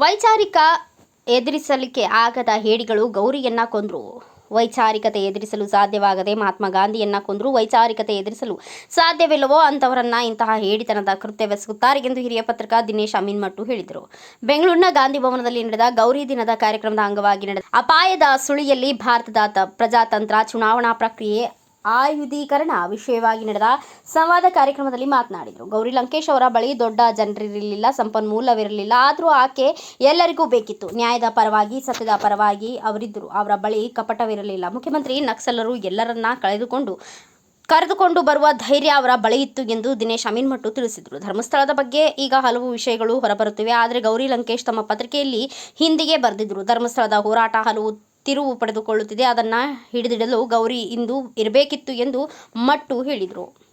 ವೈಚಾರಿಕ ಎದುರಿಸಲಿಕ್ಕೆ ಆಗದ ಹೇಡಿಗಳು ಗೌರಿಯನ್ನ ಕೊಂದ್ರು. ವೈಚಾರಿಕತೆ ಎದುರಿಸಲು ಸಾಧ್ಯವಾಗದೆ ಮಹಾತ್ಮ ಗಾಂಧಿಯನ್ನ ಕೊಂದ್ರು. ವೈಚಾರಿಕತೆ ಎದುರಿಸಲು ಸಾಧ್ಯವಿಲ್ಲವೋ ಅಂತವರನ್ನ ಇಂತಹ ಹೇಡಿತನದ ಕೃತ್ಯವೆಸಗುತ್ತಾರೆ ಎಂದು ಹಿರಿಯ ಪತ್ರಕ ದಿನೇಶ್ ಅಮೀನ್ಮಟ್ಟು ಹೇಳಿದರು. ಬೆಂಗಳೂರಿನ ಗಾಂಧಿ ಭವನದಲ್ಲಿ ನಡೆದ ಗೌರಿ ದಿನದ ಕಾರ್ಯಕ್ರಮದ ಅಂಗವಾಗಿ ನಡೆದ ಅಪಾಯದ ಸುಳಿಯಲ್ಲಿ ಭಾರತದ ಪ್ರಜಾತಂತ್ರ ಚುನಾವಣಾ ಪ್ರಕ್ರಿಯೆ ಆಯುಧೀಕರಣ ವಿಷಯವಾಗಿ ನಡೆದ ಸಂವಾದ ಕಾರ್ಯಕ್ರಮದಲ್ಲಿ ಮಾತನಾಡಿದರು. ಗೌರಿ ಲಂಕೇಶ್ ಅವರ ಬಳಿ ದೊಡ್ಡ ಜನರಿರಲಿಲ್ಲ, ಸಂಪನ್ಮೂಲವಿರಲಿಲ್ಲ. ಆದರೂ ಆಕೆ ಎಲ್ಲರಿಗೂ ಬೇಕಿತ್ತು. ನ್ಯಾಯದ ಪರವಾಗಿ, ಸತ್ಯದ ಪರವಾಗಿ ಅವರಿದ್ದರು. ಅವರ ಬಳಿ ಕಪಟವಿರಲಿಲ್ಲ. ಮುಖ್ಯಮಂತ್ರಿ ನಕ್ಸಲರು ಎಲ್ಲರನ್ನ ಕಳೆದುಕೊಂಡು, ಕರೆದುಕೊಂಡು ಬರುವ ಧೈರ್ಯ ಅವರ ಬಳಿ ಇತ್ತು ಎಂದು ದಿನೇಶ್ ಅಮೀನ್ಮಟ್ಟು ತಿಳಿಸಿದರು. ಧರ್ಮಸ್ಥಳದ ಬಗ್ಗೆ ಈಗ ಹಲವು ವಿಷಯಗಳು ಹೊರಬರುತ್ತಿವೆ. ಆದರೆ ಗೌರಿ ಲಂಕೇಶ್ ತಮ್ಮ ಪತ್ರಿಕೆಯಲ್ಲಿ ಹಿಂದಿಗೆ ಬರೆದಿದ್ದರು ಧರ್ಮಸ್ಥಳದ ಹೋರಾಟ ಹಲವು ತಿರುವು ಪಡೆದುಕೊಳ್ಳುತ್ತಿದೆ. ಅದನ್ನು ಹಿಡಿದಿಡಲು ಗೌರಿ ಇಂದು ಇರಬೇಕಿತ್ತು ಎಂದು ಮಟ್ಟು ಹೇಳಿದರು.